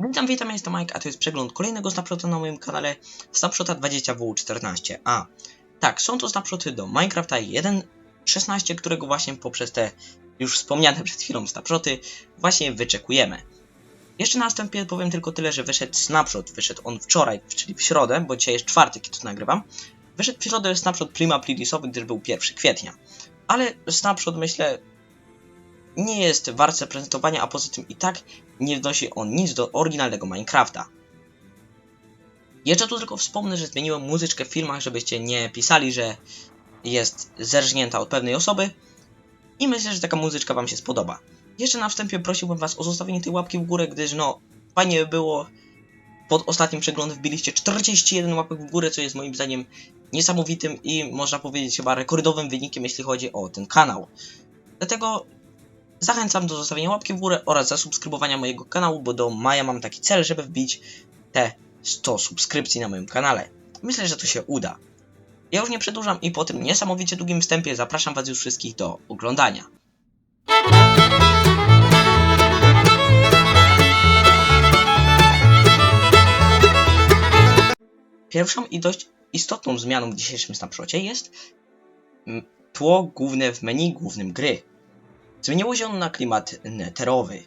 Witam, witam, jestem Mike, a to jest przegląd kolejnego snapshota na moim kanale Snapshota 20W14A. Tak, są to snapshoty do Minecrafta 1.16, którego właśnie poprzez te już wspomniane przed chwilą snapshoty właśnie wyczekujemy. Jeszcze na wstępie powiem tylko tyle, że wyszedł snapshot, wyszedł on wczoraj, czyli w środę, bo dzisiaj jest czwartek, kiedy to nagrywam. Wyszedł w środę snapshot Prima Plilisowy, gdyż był 1 kwietnia. Ale snapshot myślę nie jest wart zaprezentowania, a poza tym i tak nie wnosi on nic do oryginalnego Minecrafta. Jeszcze tu tylko wspomnę, że zmieniłem muzyczkę w filmach, żebyście nie pisali, że jest zerżnięta od pewnej osoby. I myślę, że taka muzyczka wam się spodoba. Jeszcze na wstępie prosiłbym was o zostawienie tej łapki w górę, gdyż no, fajnie by było. Pod ostatnim przeglądem wbiliście 41 łapek w górę, co jest moim zdaniem niesamowitym i można powiedzieć chyba rekordowym wynikiem, jeśli chodzi o ten kanał. Dlatego Zachęcam do zostawienia łapki w górę oraz zasubskrybowania mojego kanału, bo do maja mam taki cel, żeby wbić te 100 subskrypcji na moim kanale. Myślę, że to się uda. Ja już nie przedłużam i po tym niesamowicie długim wstępie zapraszam Was już wszystkich do oglądania. Pierwszą i dość istotną zmianą w dzisiejszym snapshocie jest tło główne w menu głównym gry. Zmieniło się ono na klimat neterowy.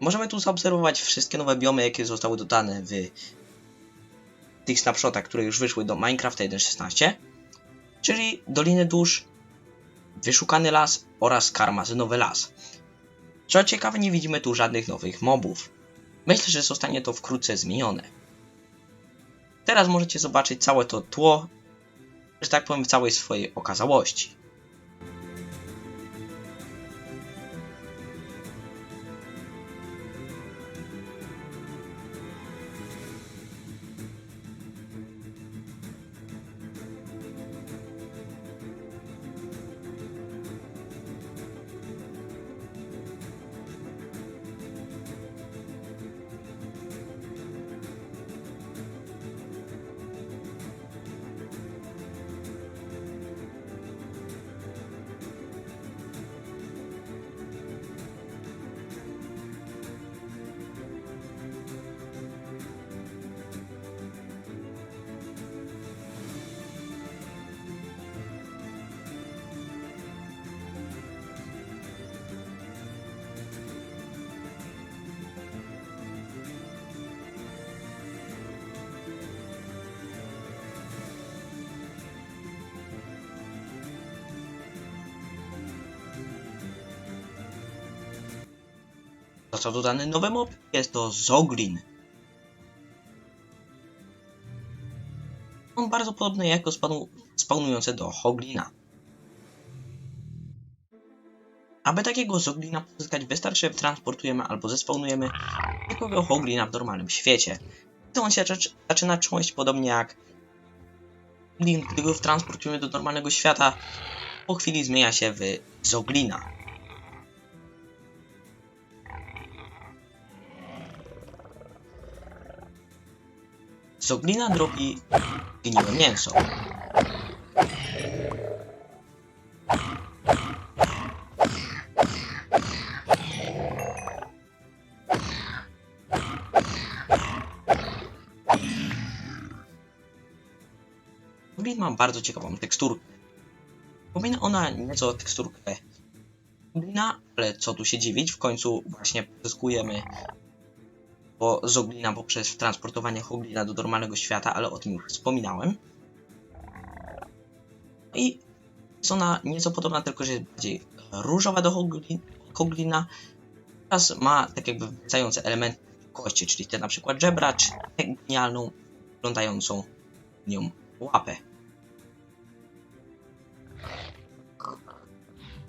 Możemy tu zaobserwować wszystkie nowe biomy, jakie zostały dodane w tych snapshotach, które już wyszły do Minecrafta 1.16, czyli Doliny Dusz, Wyszukany Las oraz Karmazynowy Las. Co ciekawe, nie widzimy tu żadnych nowych mobów. Myślę, że zostanie to wkrótce zmienione. Teraz możecie zobaczyć całe to tło, że tak powiem, w całej swojej okazałości. Został dodany nowy mob, jest to Zoglin. On bardzo podobny jako spawnu- spawnujący do Hoglina. Aby takiego Zoglina pozyskać wystarczy, transportujemy albo zespawnujemy zwykłego Hoglina w normalnym świecie. To on się zac- zaczyna czuć podobnie jak Hoglin, gdy go transportujemy do normalnego świata, po chwili zmienia się w Zoglina. Zoglina drogi gniłe mięso. Zoglin ma bardzo ciekawą teksturkę. Przypomina ona nieco teksturkę Zoglina, ale co tu się dziwić, w końcu właśnie pozyskujemy bo Zoglina poprzez transportowanie Hoglina do normalnego świata, ale o tym już wspominałem. I jest ona nieco podobna, tylko że jest bardziej różowa do Hogli- Hoglina oraz ma tak jakby wracające elementy kości, czyli te na przykład żebra, czy tę genialną, wyglądającą nią łapę.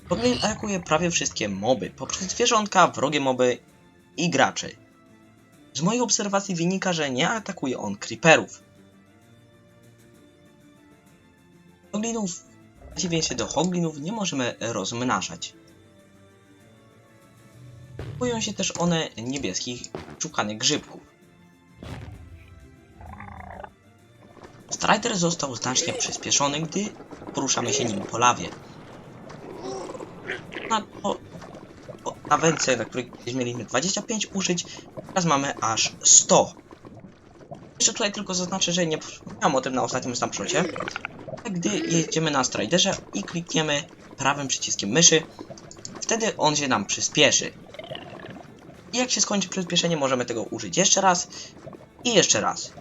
Hoglin atakuje prawie wszystkie moby, poprzez zwierzątka, wrogie moby i graczy. Z mojej obserwacji wynika, że nie atakuje on creeperów. Hoglinów, właściwie się do hoglinów nie możemy rozmnażać. Boją się też one niebieskich, szukanych grzybków. Strider został znacznie przyspieszony, gdy poruszamy się nim po lawie. Na wędce, na której kiedyś mieliśmy 25 użyć, teraz mamy aż 100. Jeszcze tutaj tylko zaznaczę, że nie wspomniałem o tym na ostatnim snapshocie. Gdy jedziemy na Striderze i klikniemy prawym przyciskiem myszy, wtedy on się nam przyspieszy. I jak się skończy przyspieszenie, możemy tego użyć jeszcze raz i jeszcze raz.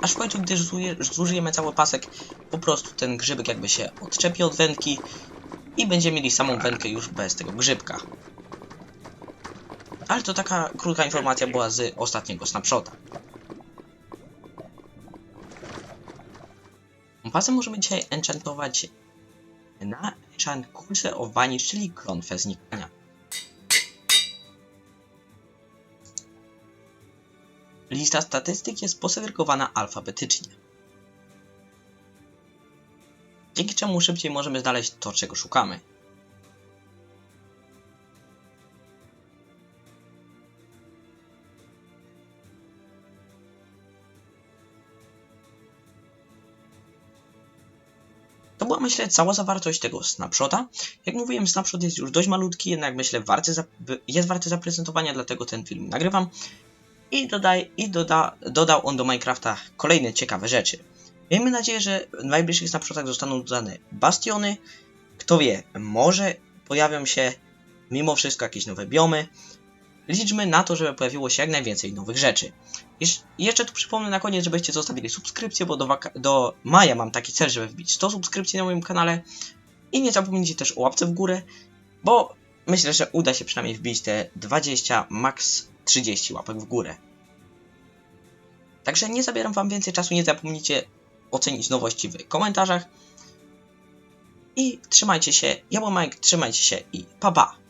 Aż w końcu, gdy zużyje- zużyjemy cały pasek, po prostu ten grzybek jakby się odczepi od wędki i będziemy mieli samą wędkę już bez tego grzybka. Ale to taka krótka informacja była z ostatniego snapshota. Kompasem możemy dzisiaj enchantować na enchant Curse of Vanish, czyli klątwę znikania. Lista statystyk jest posegregowana alfabetycznie. Dzięki czemu szybciej możemy znaleźć to, czego szukamy. Była, myślę, cała zawartość tego snapshota. Jak mówiłem, snapshot jest już dość malutki, jednak myślę, warty jest warty zaprezentowania, dlatego ten film nagrywam. I, dodaj, i doda, dodał on do Minecrafta kolejne ciekawe rzeczy. Miejmy nadzieję, że w najbliższych snapshotach zostaną dodane bastiony. Kto wie, może pojawią się mimo wszystko jakieś nowe biomy. Liczmy na to, żeby pojawiło się jak najwięcej nowych rzeczy. Jesz jeszcze tu przypomnę na koniec, żebyście zostawili subskrypcję, bo do, do maja mam taki cel, żeby wbić 100 subskrypcji na moim kanale. I nie zapomnijcie też o łapce w górę, bo myślę, że uda się przynajmniej wbić te 20, max 30 łapek w górę. Także nie zabieram wam więcej czasu, nie zapomnijcie ocenić nowości w komentarzach. I trzymajcie się, ja byłem Mike, trzymajcie się i pa pa!